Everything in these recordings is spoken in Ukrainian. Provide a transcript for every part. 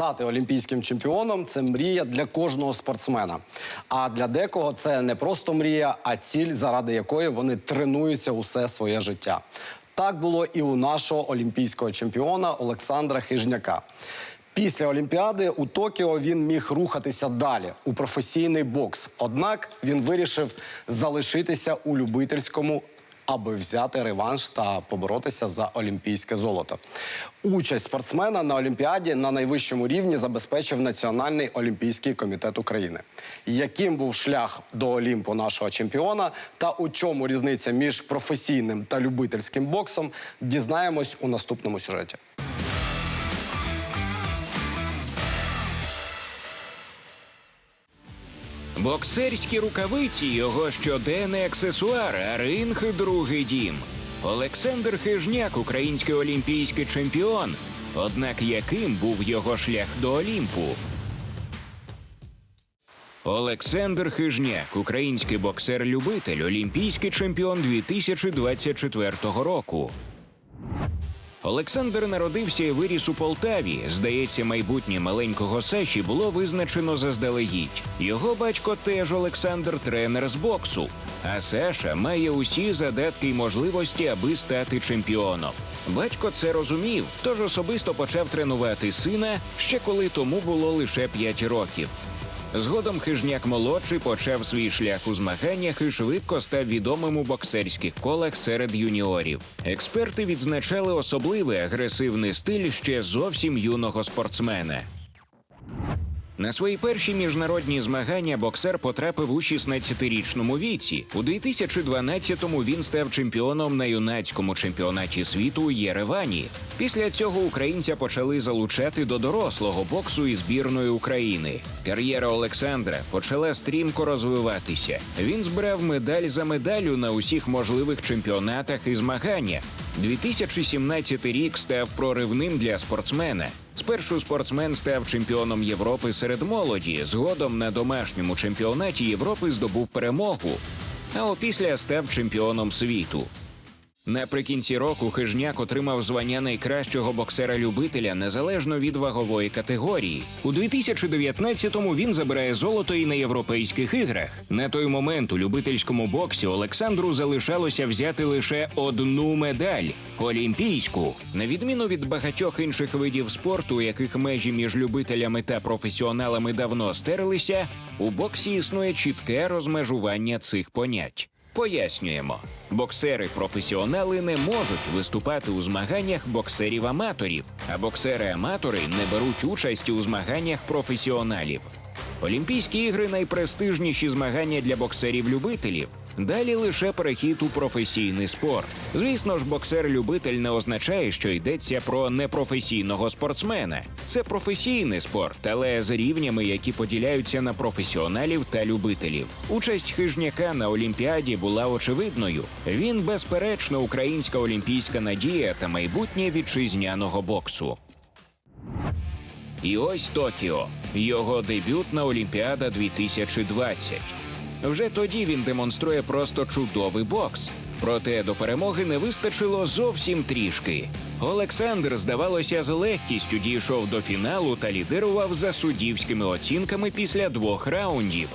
Стати олімпійським чемпіоном це мрія для кожного спортсмена. А для декого це не просто мрія, а ціль, заради якої вони тренуються усе своє життя. Так було і у нашого олімпійського чемпіона Олександра Хижняка. Після Олімпіади у Токіо він міг рухатися далі у професійний бокс. Однак він вирішив залишитися у любительському аби взяти реванш та поборотися за олімпійське золото. Участь спортсмена на Олімпіаді на найвищому рівні забезпечив Національний олімпійський комітет України. Яким був шлях до Олімпу нашого чемпіона та у чому різниця між професійним та любительським боксом, дізнаємось у наступному сюжеті. Боксерські рукавиці його щоденний аксесуар, а ринг другий дім. Олександр Хижняк, український олімпійський чемпіон. Однак яким був його шлях до Олімпу? Олександр Хижняк, український боксер-любитель, олімпійський чемпіон 2024 року. Олександр народився і виріс у Полтаві. Здається, майбутнє маленького Саші було визначено заздалегідь. Його батько теж Олександр тренер з боксу. А Саша має усі задатки й можливості, аби стати чемпіоном. Батько це розумів, тож особисто почав тренувати сина ще коли тому було лише 5 років. Згодом хижняк молодший почав свій шлях у змаганнях і швидко став відомим у боксерських колах серед юніорів. Експерти відзначали особливий агресивний стиль ще зовсім юного спортсмена. На свої перші міжнародні змагання боксер потрапив у 16-річному віці. У 2012-му він став чемпіоном на юнацькому чемпіонаті світу у Єревані. Після цього українця почали залучати до дорослого боксу і збірної України. Кар'єра Олександра почала стрімко розвиватися. Він збирав медаль за медаллю на усіх можливих чемпіонатах і змаганнях. 2017 рік став проривним для спортсмена. Спершу спортсмен став чемпіоном Європи серед молоді. Згодом на домашньому чемпіонаті Європи здобув перемогу. А опісля став чемпіоном світу. Наприкінці року хижняк отримав звання найкращого боксера-любителя незалежно від вагової категорії. У 2019-му він забирає золото і на європейських іграх. На той момент у любительському боксі Олександру залишалося взяти лише одну медаль олімпійську. На відміну від багатьох інших видів спорту, у яких межі між любителями та професіоналами давно стерлися, у боксі існує чітке розмежування цих понять. Пояснюємо, боксери-професіонали не можуть виступати у змаганнях боксерів-аматорів, а боксери-аматори не беруть участі у змаганнях професіоналів. Олімпійські ігри найпрестижніші змагання для боксерів-любителів. Далі лише перехід у професійний спорт. Звісно ж, боксер-любитель не означає, що йдеться про непрофесійного спортсмена. Це професійний спорт, але з рівнями, які поділяються на професіоналів та любителів. Участь хижняка на Олімпіаді була очевидною. Він, безперечно, українська олімпійська надія та майбутнє вітчизняного боксу. І ось Токіо, його дебютна Олімпіада 2020. Вже тоді він демонструє просто чудовий бокс. Проте до перемоги не вистачило зовсім трішки. Олександр, здавалося, з легкістю дійшов до фіналу та лідирував за суддівськими оцінками після двох раундів.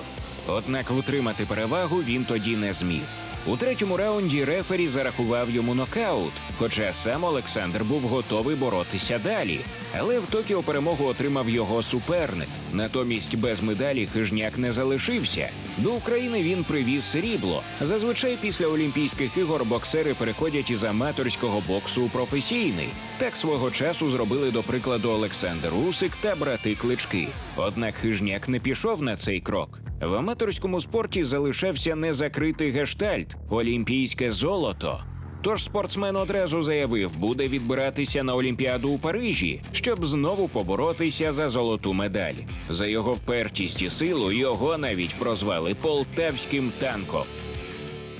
Однак втримати перевагу він тоді не зміг. У третьому раунді рефері зарахував йому нокаут, хоча сам Олександр був готовий боротися далі. Але в Токіо перемогу отримав його суперник. Натомість без медалі хижняк не залишився. До України він привіз срібло. Зазвичай після Олімпійських ігор боксери переходять із аматорського боксу у професійний. Так свого часу зробили до прикладу Олександр Усик та брати Клички. Однак хижняк не пішов на цей крок. В аматорському спорті залишався незакритий гештальт олімпійське золото. Тож спортсмен одразу заявив, буде відбиратися на Олімпіаду у Парижі, щоб знову поборотися за золоту медаль. За його впертість і силу його навіть прозвали полтавським танком.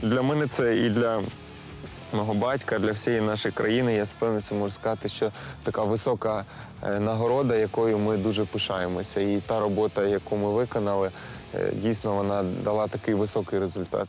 Для мене це і для мого батька, для всієї нашої країни. Я з можу сказати, що така висока е, нагорода, якою ми дуже пишаємося. І та робота, яку ми виконали, дійсно вона дала такий високий результат.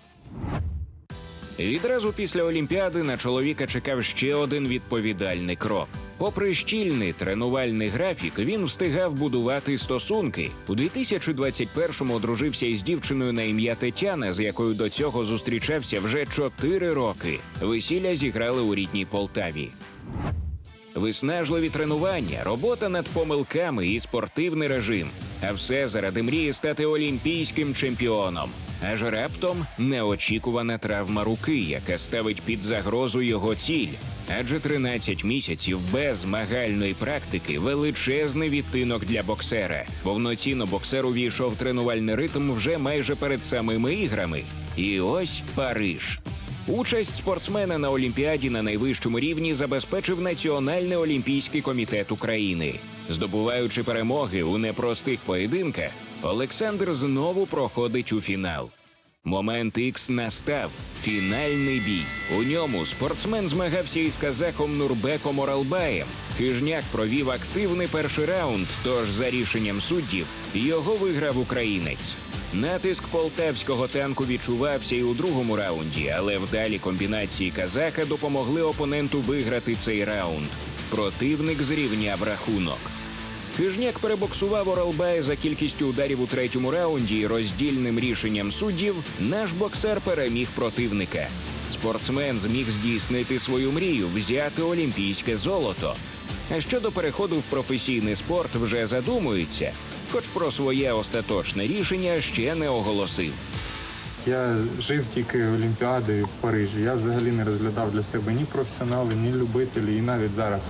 Відразу після Олімпіади на чоловіка чекав ще один відповідальний крок. Попри щільний тренувальний графік, він встигав будувати стосунки. У 2021-му одружився із дівчиною на ім'я Тетяна, з якою до цього зустрічався вже 4 роки. Весілля зіграли у рідній Полтаві. Виснажливі тренування, робота над помилками і спортивний режим. А все заради мрії стати олімпійським чемпіоном. Аж раптом неочікувана травма руки, яка ставить під загрозу його ціль. Адже 13 місяців без змагальної практики величезний відтинок для боксера. Повноцінно боксер увійшов тренувальний ритм вже майже перед самими іграми. І ось Париж. Участь спортсмена на Олімпіаді на найвищому рівні забезпечив Національний олімпійський комітет України. Здобуваючи перемоги у непростих поєдинках, Олександр знову проходить у фінал. Момент Ікс настав фінальний бій. У ньому спортсмен змагався із казахом Нурбеком Оралбаєм. Хижняк провів активний перший раунд, тож за рішенням суддів його виграв українець. Натиск полтавського танку відчувався і у другому раунді, але вдалі комбінації казаха допомогли опоненту виграти цей раунд. Противник зрівняв рахунок. Хижняк перебоксував Оралбая за кількістю ударів у третьому раунді і роздільним рішенням суддів наш боксер переміг противника. Спортсмен зміг здійснити свою мрію взяти олімпійське золото. А щодо переходу в професійний спорт вже задумується, хоч про своє остаточне рішення ще не оголосив. Я жив тільки Олімпіадою в Парижі. Я взагалі не розглядав для себе ні професіонали, ні любителі. І навіть зараз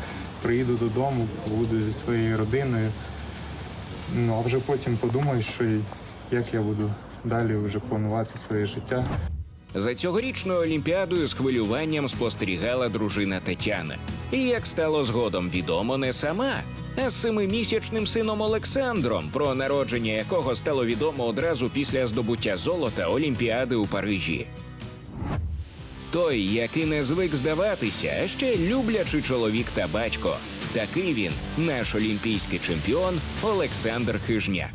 приїду додому, буду зі своєю родиною. Ну а вже потім подумаю, що як я буду далі вже планувати своє життя. За цьогорічною олімпіадою з хвилюванням спостерігала дружина Тетяна. І як стало згодом відомо, не сама, а з семимісячним сином Олександром, про народження якого стало відомо одразу після здобуття золота Олімпіади у Парижі. Той, який не звик здаватися, а ще люблячий чоловік та батько. Такий він, наш олімпійський чемпіон Олександр Хижняк.